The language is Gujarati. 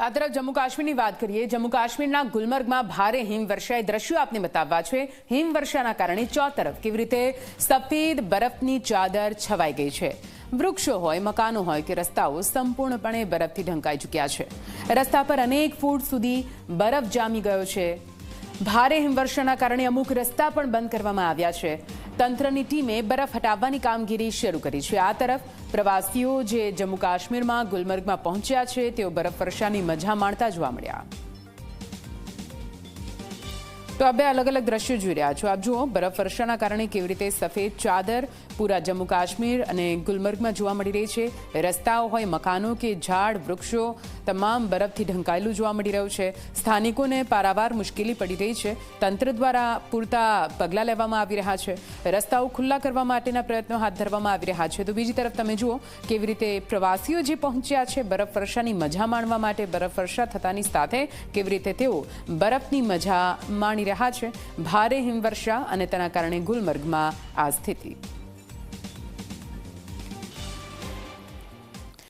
આ તરફ જમ્મુ કાશ્મીરની વાત કરીએ. જમ્મુ કાશ્મીરના ગુલમર્ગમાં ભારે હિમવર્ષાએ દ્રશ્યો આપને બતાવવા છે. હિમવર્ષાના કારણે ચોતરફ કેવી રીતે સફેદ બરફની ચાદર છવાઈ ગઈ છે. વૃક્ષો હોય, મકાનો હોય કે રસ્તાઓ સંપૂર્ણપણે બરફથી ઢંકાઈ ચૂક્યા છે. રસ્તા પર અનેક ફૂટ સુધી બરફ જામી ગયો છે. ભારે હિમવર્ષાના કારણે અમુક રસ્તા પણ બંધ કરવામાં આવ્યા છે. તંત્રની ટીમે બરફ હટાવવાની કામગીરી શરૂ કરી છે. આ તરફ પ્રવાસીઓ જે જમ્મુ કાશ્મીરમાં ગુલમર્ગમાં પહોંચ્યા છે, તેઓ બરફવર્ષાની મજા માણતા જોવા મળ્યા. તો આ બે અલગ અલગ દ્રશ્યો જોઈ રહ્યા છો. આપ જુઓ, બરફ વર્ષાના કારણે કેવી રીતે સફેદ ચાદર પૂરા જમ્મુ કાશ્મીર અને ગુલમર્ગમાં જોવા મળી રહી છે. રસ્તાઓ હોય, મકાનો કે ઝાડ, વૃક્ષો, તમામ બરફથી ઢંકાયેલું જોવા મળી રહ્યું છે. સ્થાનિકોને પારાવાર મુશ્કેલી પડી રહી છે. તંત્ર દ્વારા પૂરતા પગલાં લેવામાં આવી રહ્યા છે. રસ્તાઓ ખુલ્લા કરવા માટેના પ્રયત્નો હાથ ધરવામાં આવી રહ્યા છે. તો બીજી તરફ તમે જુઓ, કેવી રીતે પ્રવાસીઓ જે પહોંચ્યા છે, બરફ વર્ષાની મજા માણવા માટે, બરફ વર્ષા થતાની સાથે કેવી રીતે તેઓ બરફની મજા માણી રહ્યા છે. ભારે હિમવર્ષા અને તેના કારણે ગુલમર્ગમાં આ સ્થિતિ.